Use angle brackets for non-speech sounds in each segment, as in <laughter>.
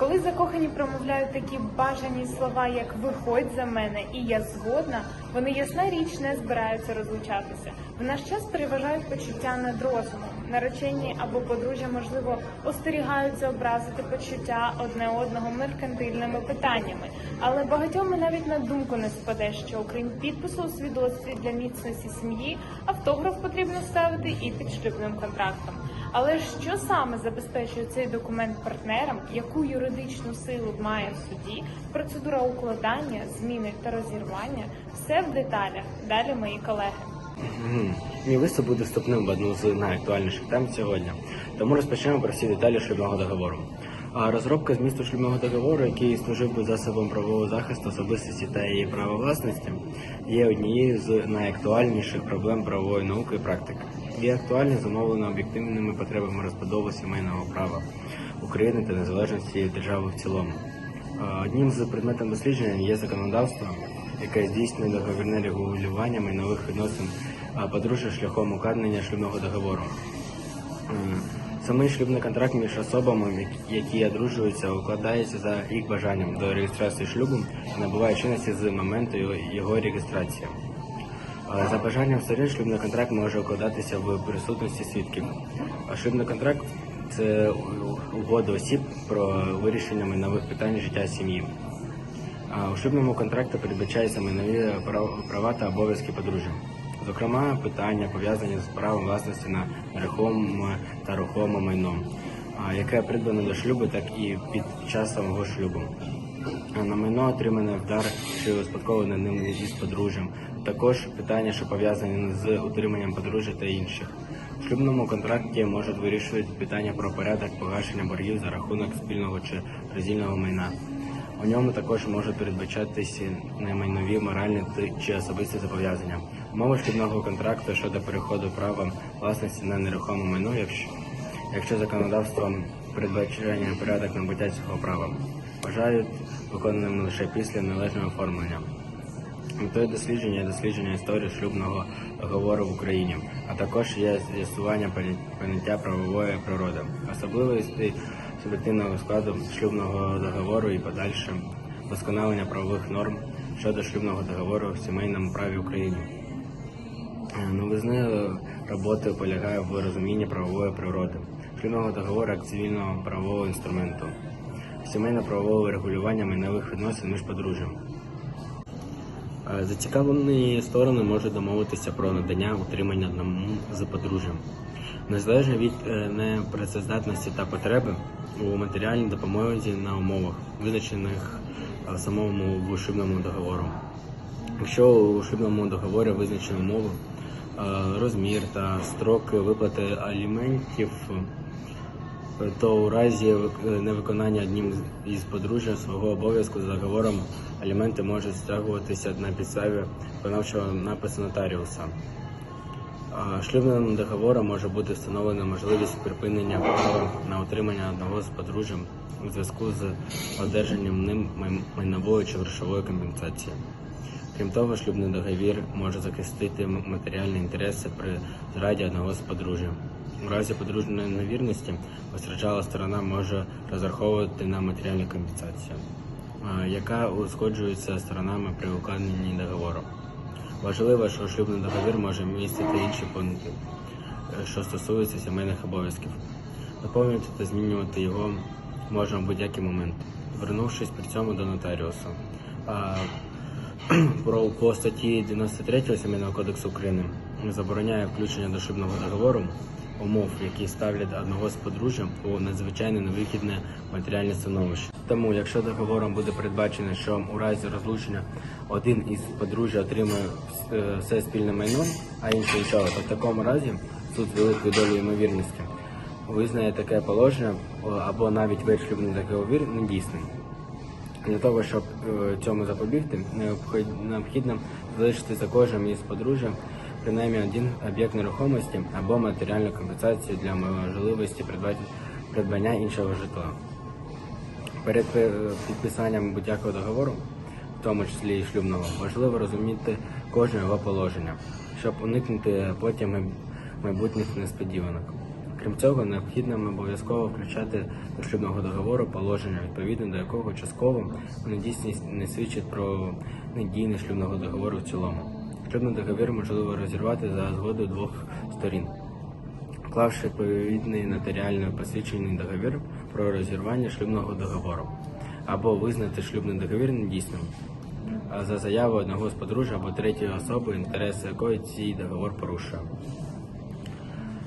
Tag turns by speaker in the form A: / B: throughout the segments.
A: Коли закохані промовляють такі бажані слова, як виходь за мене і я згодна, вони ясна річ не збираються розлучатися. В наш час переважають почуття над розумом. Наречені або подружжя, можливо, остерігаються образити почуття одне одного меркантильними питаннями. Але багатьом навіть на думку не спаде, що окрім підпису у свідоцтві для міцності сім'ї, автограф потрібно ставити і під шлюбним контрактом. Але що саме забезпечує цей документ партнерам, яку юридичну силу має в суді, процедура укладання, зміни та розірвання все в деталях. Далі мої колеги.
B: Мій виступ буде вступним в одну з найактуальніших тем сьогодні. Тому розпочнемо про всі деталі шлюбного договору. Розробка змісту шлюбного договору, який служив би засобом правового захисту особистості та її права власності, є однією з найактуальніших проблем правової науки і практики. Є актуальне зумовлено об'єктивними потребами розбудови сімейного права України та незалежності держави в цілому. Одним з предметів дослідження є законодавство, яке здійснює договірне регулювання майнових відносин подружжя шляхом укладення шлюбного договору. Самий шлюбний контракт між особами, які- одружуються, укладається за їх бажанням до реєстрації шлюбу набуває чинності з моменту його реєстрації. За бажанням сторін шлюбний контракт може укладатися в присутності свідків. Шлюбний контракт це угода осіб про вирішення майнових питань життя сім'ї. У шлюбному контракті передбачаються майнові прав- права та обов'язки подружжя. Зокрема, питання пов'язані з правом власності на нерухоме та рухоме майно, яке придбано до шлюбу, так і під час самого шлюбу. На майно отримане в дар чи успадковане ним із подружжям. Також питання, що пов'язані з утриманням подружжя та інших. В шлюбному контракті можуть вирішувати питання про порядок погашення боргів за рахунок спільного чи роздільного майна. У ньому також можуть передбачатися немайнові моральні чи особисті зобов'язання. Умови шлюбного контракту щодо переходу права власності на нерухоме майно, якщо, якщо законодавством передбачає порядок набуття цього права, вважають виконаним лише після належного оформлення. Метою дослідження є дослідження історії шлюбного договору в Україні, а також є з'ясування поняття правової природи, особливості суб'єктивного складу шлюбного договору і подальше досконалення правових норм щодо шлюбного договору в сімейному праві України. Е, Новизни роботи полягає в розумінні правової природи, шлюбного договору як цивільного правового інструменту, сімейно-правового регулювання майнових відносин між подружжям. Зацікавлені сторони можуть домовитися про надання утримання одному з подружжям. Незалежно від е, непрацездатності та потреби у матеріальній допомозі на умовах, визначених е, самому в шлюбному договору. Якщо у шлюбному договорі визначені умови, е, розмір та строки виплати аліментів, то у разі невиконання одним із подружжя свого обов'язку за договором аліменти можуть стягуватися на підставі виконавчого напису нотаріуса. Шлюбним договором може бути встановлена можливість припинення права на утримання одного з подружжям у зв'язку з одержанням ним майнової чи грошової компенсації. Крім того, шлюбний договір може захистити матеріальні інтереси при зраді одного з подружжя. У разі подружньої невірності постраждала сторона може розраховувати на матеріальну компенсацію, яка узгоджується сторонами при укладенні договору. Важливо, що шлюбний договір може містити інші пункти, е, що стосуються сімейних обов'язків. Доповнювати та змінювати його можна в будь-який момент, звернувшись при цьому до нотаріуса. <clears throat> Про по статті 93 Сімейного кодексу України забороняє включення до шлюбного договору умов, які ставлять одного з подружжя у надзвичайне невихідне матеріальне становище. Тому, якщо договором буде передбачено, що у разі розлучення один із подружжя отримує е, все спільне майно, а інший нічого, то в такому разі суд з великою долею ймовірності визнає таке положення або навіть весь шлюбний договір недійсним. Для того, щоб е, цьому запобігти, необхідно залишити за кожним із подружжя принаймні один об'єкт нерухомості або матеріальну компенсацію для можливості придбання іншого житла. Перед е, підписанням будь-якого договору, в тому числі і шлюбного, важливо розуміти кожне його положення, щоб уникнути потім майбутніх несподіванок. Крім цього, необхідно обов'язково включати до шлюбного договору положення, відповідно до якого частково вони дійсність не свідчать про недійність шлюбного договору в цілому. Шлюбний договір можливо розірвати за згодою двох сторін, вклавши відповідний нотаріально посвідчений договір про розірвання шлюбного договору, або визнати шлюбний договір недійсним за заявою одного з подружжя або третьої особи, інтереси якої цей договор порушує.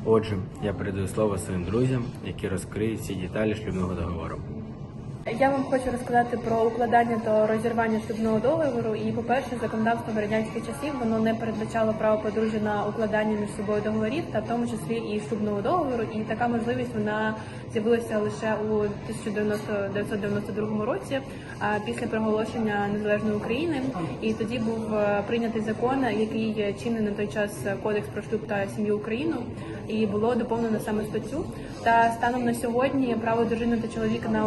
B: Отже, я передаю слово своїм друзям, які розкриють всі деталі шлюбного договору.
C: Я вам хочу розказати про укладання та розірвання шлюбного договору. І, по-перше, законодавство в радянських часів воно не передбачало право подружжя на укладання між собою договорів, та в тому числі і шлюбного договору. І така можливість вона з'явилася лише у 1992 році, а після проголошення незалежної України. І тоді був е, прийнятий закон, який чинний на той час Кодекс про шлюб та сім'ю Україну, і було доповнено саме статтю. Та станом на сьогодні право дружини та чоловіка на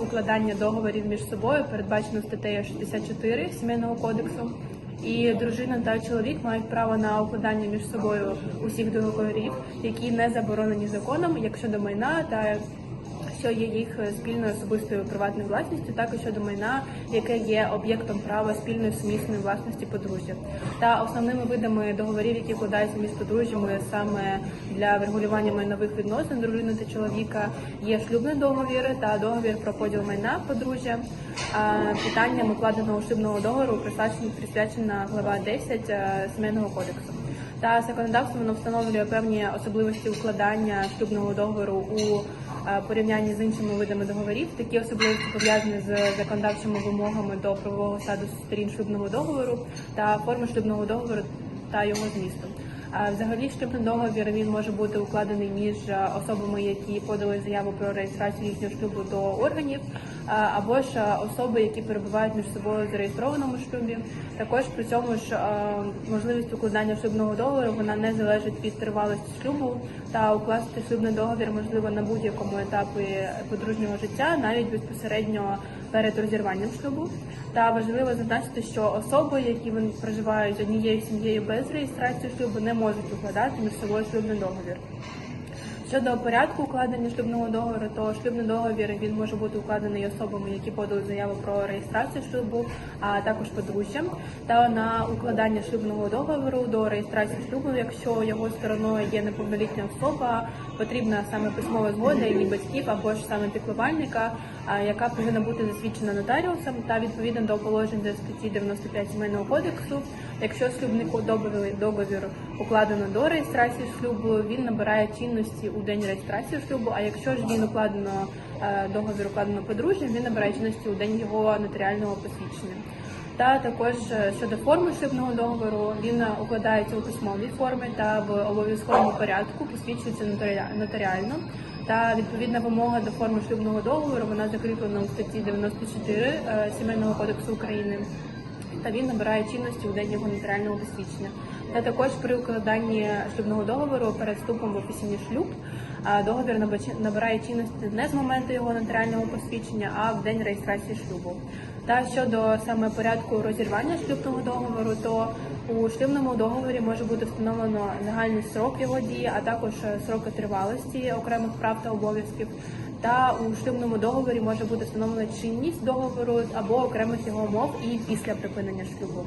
C: укладання договорів між собою передбачено статтею 64 сімейного кодексу. І дружина та чоловік мають право на укладання між собою усіх договорів, які не заборонені законом, як щодо майна та що є їх спільною особистою приватною власністю, також щодо майна, яке є об'єктом права спільної сумісної власності подружжя. Та основними видами договорів, які вкладаються між подружжями саме для врегулювання майнових відносин дружини та чоловіка, є шлюбний договір та договір про поділ майна подружжя. Питанням укладеного шлюбного договору присвячена глава 10 е, сімейного кодексу. Та законодавство воно встановлює певні особливості укладання шлюбного договору у е, порівнянні з іншими видами договорів. Такі особливості пов'язані з законодавчими вимогами до правового саду сторін шлюбного договору та форми шлюбного договору та його змісту. Взагалі, шлюбний договір він може бути укладений між е, особами, які подали заяву про реєстрацію їхнього шлюбу до органів, або ж е, особи, які перебувають між собою в зареєстрованому шлюбі. Також при цьому ж е, можливість укладання шлюбного договору вона не залежить від тривалості шлюбу та укласти шлюбний договір можливо на будь-якому етапі подружнього життя, навіть безпосередньо перед розірванням шлюбу. Та важливо зазначити, що особи, які вони проживають з однією сім'єю без реєстрації шлюбу, не можуть укладати між собою шлюбний договір. Щодо порядку укладення шлюбного договору, то шлюбний договір він може бути укладений особами, які подали заяву про реєстрацію шлюбу, а також подружжям. Та на укладання шлюбного договору до реєстрації шлюбу, якщо його стороною є неповнолітня особа, потрібна саме письмова згода її батьків або ж саме піклувальника, яка повинна бути засвідчена нотаріусом та відповідно до положень до статті 95 сімейного кодексу. Якщо шлюбний договір, договір укладено до реєстрації шлюбу, він набирає чинності у день реєстрації шлюбу. А якщо ж він укладено е, договір укладено подружжям, він набирає чинності у день його нотаріального посвідчення. Та також е, щодо форми шлюбного договору, він е, укладається у письмовій формі та в обов'язковому порядку посвідчується нотаріа- нотаріально. Та відповідна вимога до форми шлюбного договору вона закріплена у статті 94 е, Сімейного кодексу України та він набирає чинності у день його нотаріального посвідчення. Та також при укладанні шлюбного договору перед вступом в офіційний шлюб договір набирає чинності не з моменту його нотаріального посвідчення, а в день реєстрації шлюбу. Та щодо саме порядку розірвання шлюбного договору, то у шлюбному договорі може бути встановлено загальний срок його дії, а також е, сроки тривалості окремих прав та обов'язків. Та у шлюбному договорі може бути встановлена чинність договору або окремих його умов і після припинення шлюбу.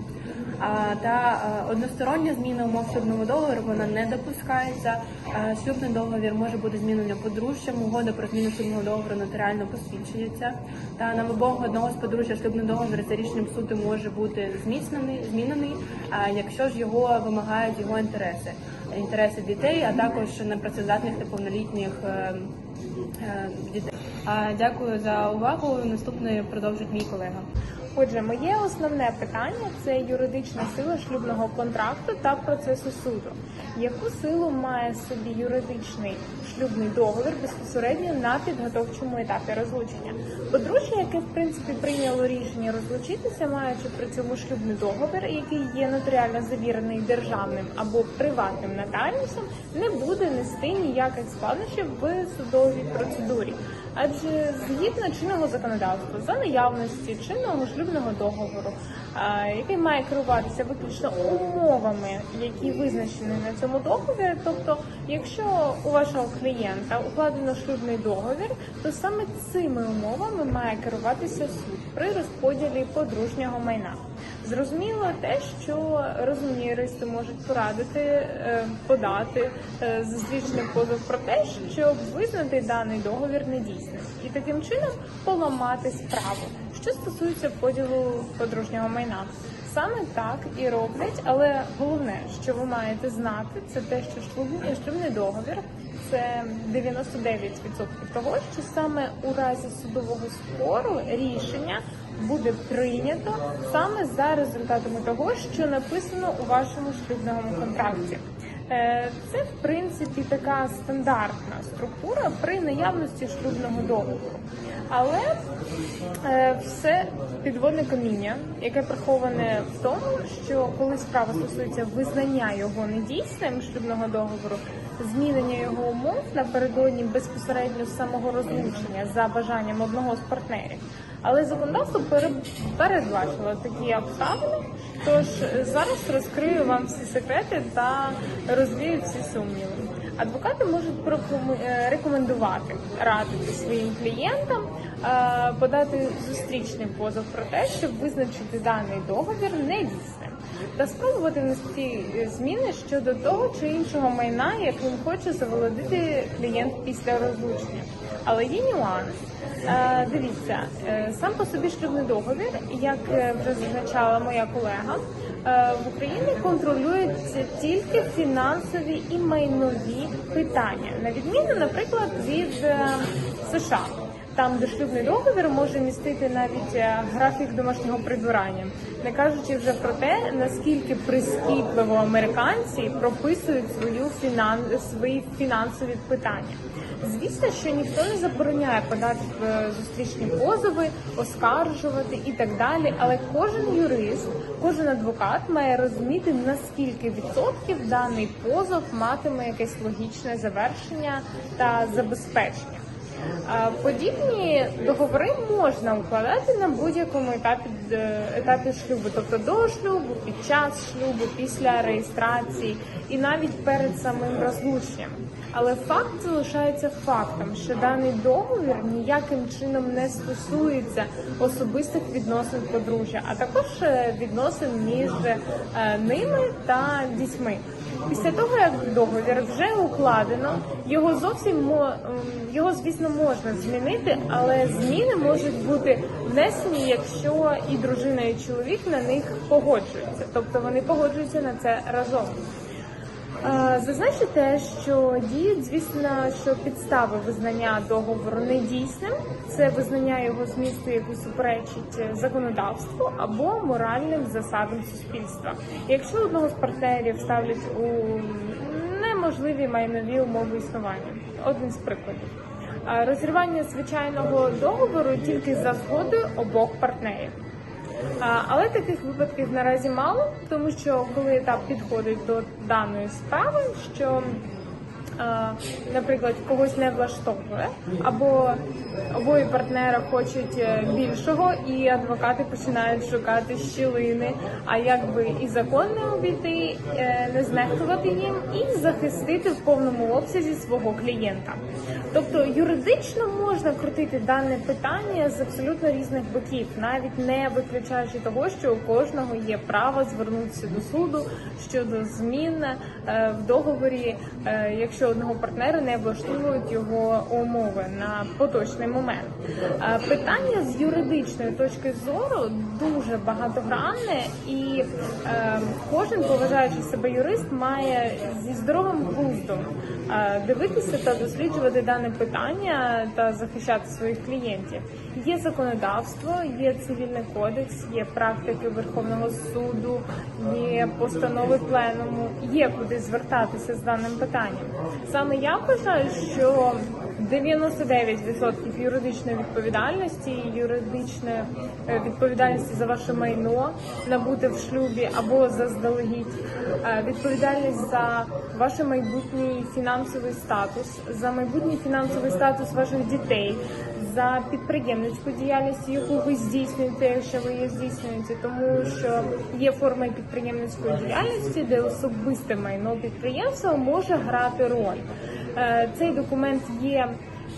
C: А, та е, одностороння зміна умов шлюбного договору вона не допускається. Е, Шлюбний договір може бути змінено подружжям. Угода про зміну шлюбного договору нотаріально посвідчується. Та на вимогу одного з подружжя шлюбний договір за рішенням суду може бути зміцнений, змінений, а якщо ж його вимагають його інтереси, інтереси дітей, а також непрацездатних та повнолітніх е, е, дітей. А, Дякую за увагу. Наступний продовжить мій колега.
A: Отже, моє основне питання це юридична сила шлюбного контракту та процесу суду. Яку силу має собі юридичний шлюбний договір безпосередньо на підготовчому етапі розлучення? Подружжя, яке в принципі прийняло рішення розлучитися, маючи при цьому шлюбний договір, який є нотаріально завірений державним або приватним нотаріусом, не буде нести ніяких складнощів в судовій процедурі. Адже згідно чинного законодавства, за наявності чинного шлюбного шлюбного договору, який має керуватися виключно умовами, які визначені на цьому договорі. Тобто, якщо у вашого клієнта укладено шлюбний договір, то саме цими умовами має керуватися суд при розподілі подружнього майна. Зрозуміло те, що розумні юристи можуть порадити е, подати е, зустрічний позов про те, щоб визнати даний договір недійсним і таким чином поламати справу. Що стосується поділу подружнього майна, саме так і роблять, але головне, що ви маєте знати, це те, що шлюбний, шлюбний договір це 99% того, що саме у разі судового спору рішення буде прийнято саме за результатами того, що написано у вашому шлюбному контракті. Е, Це в принципі така стандартна структура при наявності шлюбного договору. Але е, все підводне каміння, яке приховане в тому, що коли справа стосується визнання його недійсним шлюбного договору, змінення його умов напередодні безпосередньо самого розлучення за бажанням одного з партнерів. Але законодавство пере- передбачило такі обставини. Тож е, зараз розкрию вам всі секрети та розвію всі сумніви. Адвокати можуть е, рекомендувати радити своїм клієнтам е, подати зустрічний позов про те, щоб визначити даний договір недійсним та спробувати внести зміни щодо того чи іншого майна, яким хоче заволодити клієнт після розлучення. Але є нюанс. Е, Дивіться, е, сам по собі шлюбний договір, як е, вже зазначала моя колега, в Україні контролюються тільки фінансові і майнові питання, на відміну, наприклад, від США. Там, де шлюбний договір може містити навіть графік домашнього прибирання, не кажучи вже про те, наскільки прискіпливо американці прописують свою фінан... свої фінансові питання. Звісно, що ніхто не забороняє подати е, зустрічні позови, оскаржувати і так далі. Але кожен юрист, кожен адвокат має розуміти, наскільки відсотків даний позов матиме якесь логічне завершення та забезпечення. Подібні договори можна укладати на будь-якому етапі е, етапі шлюбу, тобто до шлюбу, під час шлюбу, після реєстрації і навіть перед самим розлученням. Але факт залишається фактом, що даний договір ніяким чином не стосується особистих відносин подружжя, а також е, відносин між е, ними та дітьми. Після того, як договір вже укладено, його зовсім його, звісно, можна змінити, але зміни можуть бути внесені, якщо і дружина, і чоловік на них погоджуються, тобто вони погоджуються на це разом. Зазначу те, що діють, звісно, що підстави визнання договору недійсним це визнання його змісту, який суперечить законодавству або моральним засадам суспільства. Якщо одного з партнерів ставлять у неможливі майнові умови існування, один з прикладів. Розірвання звичайного договору тільки за згодою обох партнерів. Але таких випадків наразі мало, тому що коли етап підходить до даної справи, що, наприклад, когось не влаштовує, або обоє партнера хочуть е, більшого, і адвокати починають шукати щілини, а як би і закон не обійти, е, не знехтувати їм і захистити в повному обсязі свого клієнта. Тобто юридично можна крутити дане питання з абсолютно різних боків, навіть не виключаючи того, що у кожного є право звернутися до суду щодо змін е, в договорі, е, якщо одного партнера не влаштовують його умови на поточний момент. Е, Питання з юридичної точки зору дуже багатогранне, і е, кожен поважаючи себе юрист має зі здоровим глуздом дивитися та досліджувати дане питання та захищати своїх клієнтів. Є законодавство, є цивільний кодекс, є практики Верховного суду, є постанови пленуму, є куди звертатися з даним питанням. Саме я вважаю, що 99% юридичної відповідальності, юридичної е, відповідальності за ваше майно набути в шлюбі або заздалегідь, е, відповідальність за ваш майбутній фінансовий статус, за майбутній фінансовий статус ваших дітей, за підприємницьку діяльність, яку ви здійснюєте, якщо ви її здійснюєте, тому що є форми підприємницької діяльності, де особисте майно підприємства може грати роль. Е, Цей документ є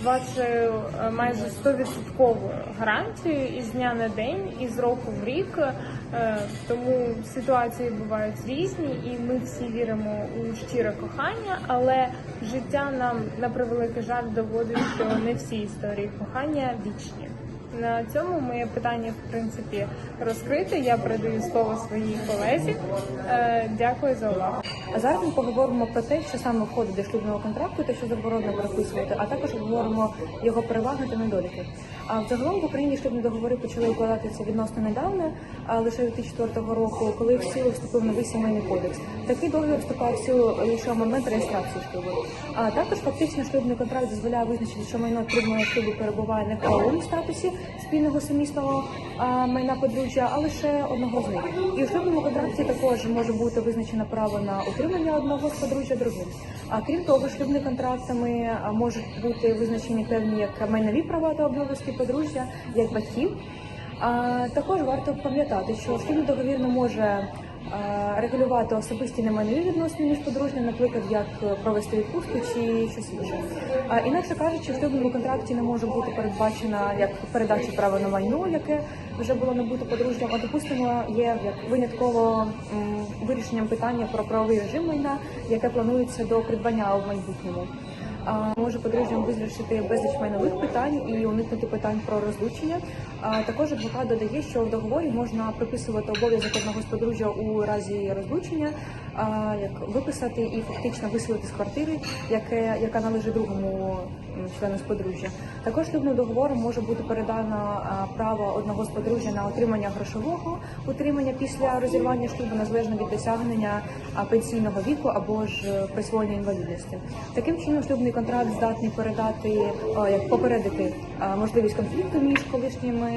A: вашою е, майже 100% гарантією із дня на день, із року в рік. Е, Тому ситуації бувають різні, і ми всі віримо у щире кохання, але життя нам на превеликий жаль доводить, що не всі історії кохання вічні. На цьому моє питання в принципі розкрите. Я передаю слово своїй колезі. Е, Дякую за увагу.
D: А зараз ми поговоримо про те, що саме входить до шлюбного контракту, те, що заборонено прописувати, а також обговоримо його переваги та недоліки. А взагалом в Україні шлюбні договори почали укладатися відносно недавно, лише 2004 року, коли в силу вступив новий сімейний кодекс. Такий договір вступав в силу лише в момент реєстрації шлюбу. А також фактично шлюбний контракт дозволяє визначити, що майно трудного шлюбу перебуває не в правовому статусі спільного сумісного майна подружжя, а лише одного з них. І у шлюбному контракті також може бути визначено право на утримання одного з подружжя другим. А крім того, шлюбними контрактами можуть бути визначені певні як майнові права та обов'язки подружжя, як батьків. Також варто пам'ятати, що шлюбний договір не може регулювати особисті немайнові відносини між подружніми, наприклад, як провести відпустку чи щось інше. Інакше кажучи, в шлюбному контракті не може бути передбачена як передача права на майно, яке вже було набуто подружжям, а допустимо є як винятково вирішенням питання про правовий режим майна, яке планується до придбання у майбутньому. Може подружжям визначити безліч майнових питань і уникнути питань про розлучення. Також адвокат додає, що в договорі можна прописувати обов'язок одного з подружжя у разі розлучення, як виписати і фактично виселити з квартири, яке яка належить другому члену з подружжя. Також шлюбним договором може бути передано право одного з подружжя на отримання грошового утримання після розірвання шлюбу, незалежно від досягнення пенсійного віку або ж е, присвоєння інвалідності. Таким чином, шлюбний контракт здатний передати як попередити можливість конфлікту між колишніми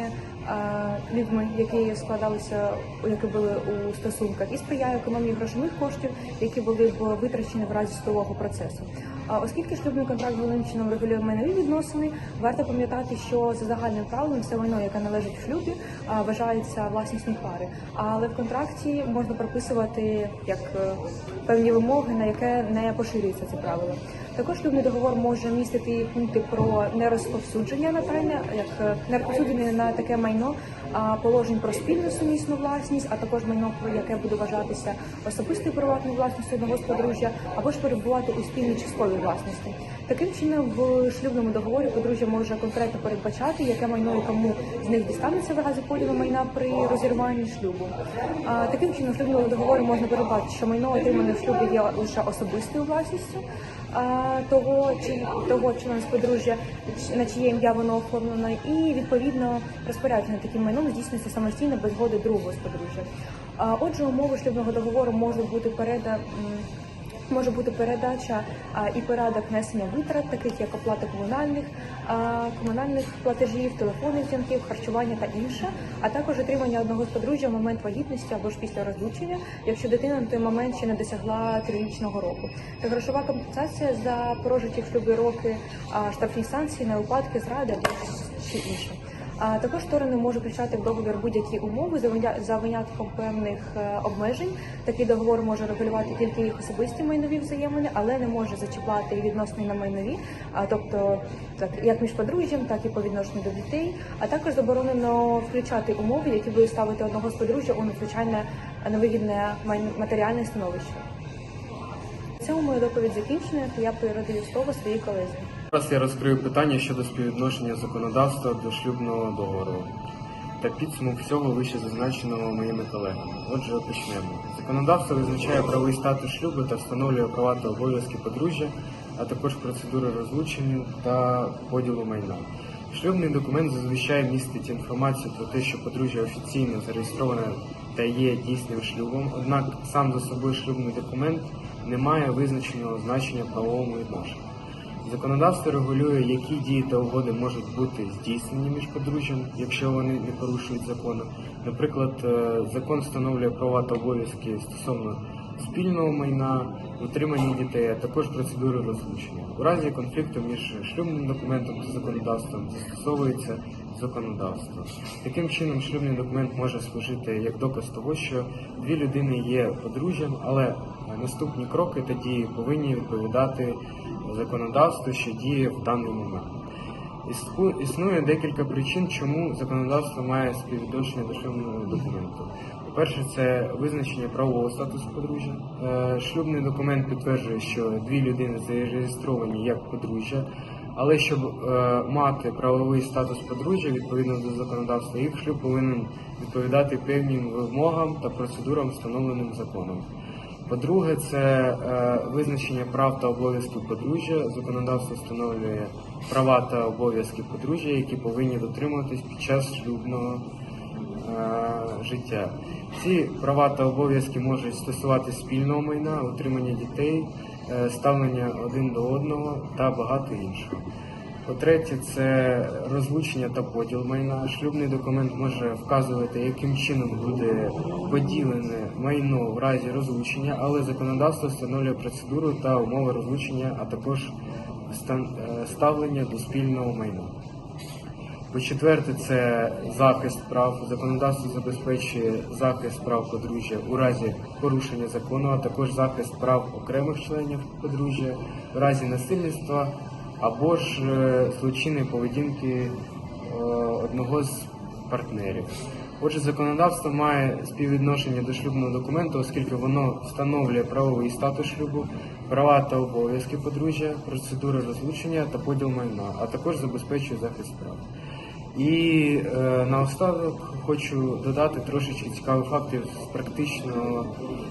D: людьми, які складалися, які були у стосунках, і сприяє економії грошових коштів, які були б витрачені в разі судового процесу. Оскільки шлюбний контракт головним чином регулює майнові відносини, варто пам'ятати, що за загальним правилом все майно, яке належить в шлюбі, вважається власністю пари. Але в контракті можна прописувати як е, певні вимоги, на яке не поширюється це правило. Також шлюбний договор може містити пункти про нерозповсюдження на тайне, як е, не розповсюдження на таке майно, положень про спільну сумісну власність, а також майно, яке буде вважатися особистою приватною власністю одного з подружжя, або ж перебувати у спільній частковій власності. Таким чином, в шлюбному договорі подружжя може конкретно передбачати, яке майно і кому з них дістанеться в разі поділу майна при розірванні шлюбу. А таким чином, в шлюбному договорі можна передбачити, що майно отримане в шлюбі є лише особистою власністю а, того чи того члена з подружжя, на чиє ім'я воно оформлено, і відповідно розпорядження таким майном здійснюється самостійно без згоди другого з подружжя. А, отже, умови шлюбного договору можуть бути переда. Може бути передача і порядок внесення витрат, таких як оплата комунальних, комунальних платежів, телефонних дзвінків, харчування та інше, а також отримання одного з подружжя в момент вагітності або ж після розлучення, якщо дитина на той момент ще не досягла трирічного року. Та грошова компенсація за прожиті в шлюбі роки, штрафні санкції на випадки зради або ще інше. Також сторони можуть включати в договір будь-які умови за винятком певних е, обмежень. Такий договор може регулювати тільки їх особисті майнові взаємини, але не може зачіпати і відносини на майнові, тобто так як між подружжям, так і по відношенню до дітей. А також заборонено включати умови, які будуть ставити одного з подружжя у надзвичайне невигідне матеріальне становище. Цьому моя доповідь закінчена. Я передаю слово своїй колезі.
E: Зараз я розкрию питання щодо співвідношення законодавства до шлюбного договору та підсумок всього вище зазначеного моїми колегами. Отже, почнемо. Законодавство визначає правовий статус шлюбу та встановлює права та обов'язки подружжя, а також процедури розлучення та поділу майна. Шлюбний документ зазвичай містить інформацію про те, що подружжя офіційно зареєстроване та є дійсним шлюбом, однак сам за собою шлюбний документ не має визначеного значення в правовому відношенні. Законодавство регулює, які дії та угоди можуть бути здійснені між подружжям, якщо вони не порушують закону. Наприклад, е, закон встановлює права та обов'язки стосовно спільного майна, утримання дітей, а також процедури розлучення. У разі конфлікту між шлюбним документом та законодавством застосовується законодавство. Таким чином, шлюбний документ може служити як доказ того, що дві людини є подружжям, але наступні кроки та дії повинні відповідати законодавству, що діє в даний момент. Існує декілька причин, чому законодавство має співвідношення до шлюбного документу. По-перше, це визначення правового статусу подружжя. Е, Шлюбний документ підтверджує, що дві людини зареєстровані як подружжя, але щоб е, мати правовий статус подружжя відповідно до законодавства, їх шлюб повинен відповідати певним вимогам та процедурам, встановленим законом. По-друге, це е, визначення прав та обов'язків подружжя. Законодавство встановлює права та обов'язки подружжя, які повинні дотримуватись під час шлюбного е, життя. Ці права та обов'язки можуть стосувати спільного майна, утримання дітей, е, ставлення один до одного та багато іншого. По-третє, це розлучення та поділ майна. Шлюбний документ може вказувати, яким чином буде поділене майно в разі розлучення, але законодавство встановлює процедуру та умови розлучення, а також е, ставлення до спільного майна. По-четверте, це захист прав. Законодавство забезпечує захист прав подружжя у разі порушення закону, а також захист прав окремих членів подружжя в разі насильництва або ж е, злочинної поведінки е, одного з партнерів. Отже, законодавство має співвідношення до шлюбного документу, оскільки воно встановлює правовий статус шлюбу, права та обов'язки подружжя, процедури розлучення та поділ майна, а також забезпечує захист прав. І е, наостанок хочу додати трошечки цікавих фактів з практичного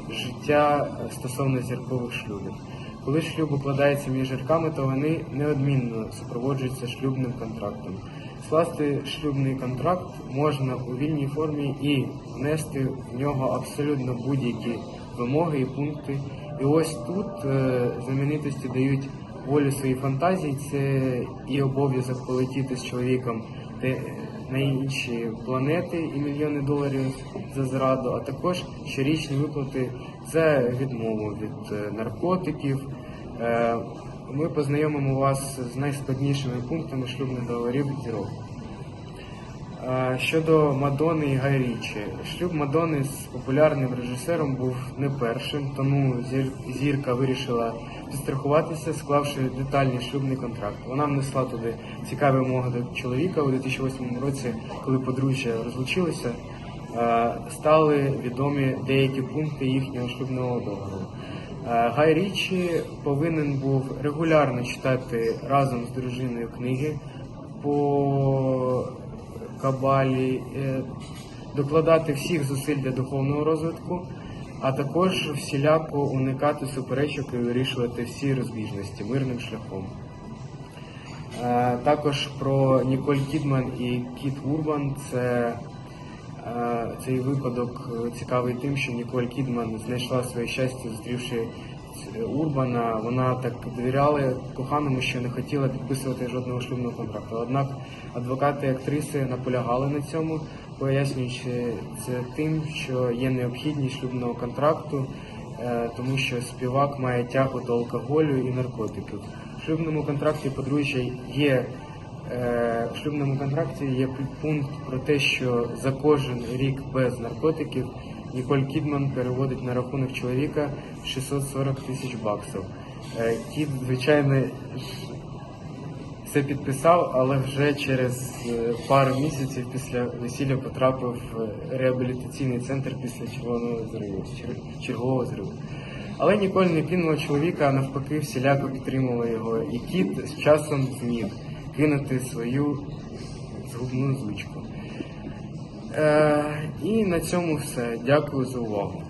E: життя е, стосовно зіркових шлюбів. Коли шлюб укладається між жінками, то вони неодмінно супроводжуються шлюбним контрактом. Скласти шлюбний контракт можна у вільній формі і внести в нього абсолютно будь-які вимоги і пункти. І ось тут е, знаменитості дають волю своїй фантазії. Це і обов'язок полетіти з чоловіком на інші планети і мільйони доларів за зраду, а також щорічні виплати за відмову від е, наркотиків. Е, Ми познайомимо вас з найскладнішими пунктами шлюбних договорів зірок. Е, Щодо Мадони і Гай Річі. Шлюб Мадони з популярним режисером був не першим, тому зірка вирішила підстрахуватися, склавши детальний шлюбний контракт. Вона внесла туди цікаві вимоги до чоловіка у 2008 році, коли подружжя розлучилися. е, Стали відомі деякі пункти їхнього шлюбного договору. Гай Річі повинен був регулярно читати разом з дружиною книги по кабалі, е, докладати всіх зусиль для духовного розвитку, а також всіляко уникати суперечок і вирішувати всі розбіжності мирним шляхом. Е, Також про Ніколь Кідман і Кіт Урбан. Це цей випадок е, цікавий тим, що Ніколь Кідман знайшла своє щастя, зустрівши Урбана. Вона так довіряла коханому, що не хотіла підписувати жодного шлюбного контракту. Однак адвокати актриси наполягали на цьому, пояснюючи це тим, що є необхідність шлюбного контракту, е, тому що співак має тягу до алкоголю і наркотиків. В шлюбному контракті подружжя є Е, В шлюбному контракті є пункт про те, що за кожен рік без наркотиків Ніколь Кідман переводить на рахунок чоловіка 640 тисяч баксів. Е, Кід, звичайно, все підписав, але вже через е, пару місяців після весілля потрапив в реабілітаційний центр після червоного зриву, чергового зриву. Але Ніколь не кинула чоловіка, а навпаки, всіляко підтримувала його. І кіт з часом зміг кинути свою згубну звичку. Е, і на цьому все. Дякую за увагу.